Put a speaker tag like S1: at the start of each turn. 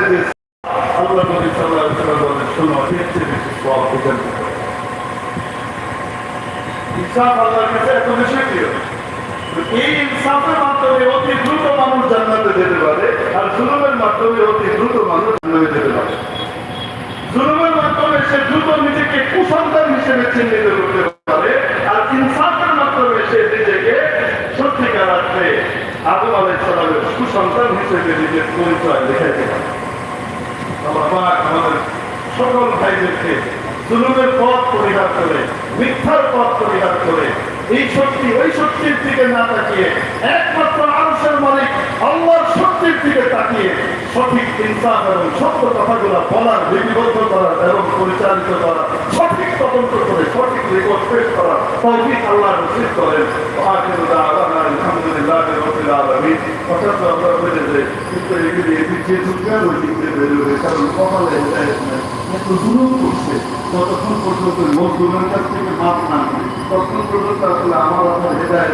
S1: করে যে আল্লাহ নবী ওয়াসাল্লাম বলেন শোনো চেয়ে বেশি সওয়াব পেতে ইনসাফ আল্লাহর কাছে এত বেশি সত্যিকার অর্থে আদম আলাইসালামের সুসন্তান হিসেবে নিজের পরিচয় দেখাইতে পারে সকল ভাইদেরকে জুলুমের পথ পরিহার করে, মিথ্যার পথ পরিহার করে, এই শক্তি, ওই শক্তির দিকে না তাকিয়ে, একমাত্র আরশের মালিক আল্লাহর শক্তির দিকে তাকিয়ে সঠিক ইনসাফ এবং সত্য কথাগুলো বলার, লিপিবদ্ধ করার এবং পরিচালিত করা সঠিক তদন্ত করে, সঠিক রিপোর্ট পেশ করা তৌফিক আল্লাহ রসিদ করেন। আলহামদুলিল্লাহ কথা তো আমরা বলে যে, কিন্তু এগুলি এদিকে দুর্গার ওই দিকে বেরোবে কারণ কপালে একটু যতক্ষণ পর্যন্ত লোক জুলুমের কাছ থেকে বাদ না তখন পর্যন্ত আসলে আমার আপনার হৃদয়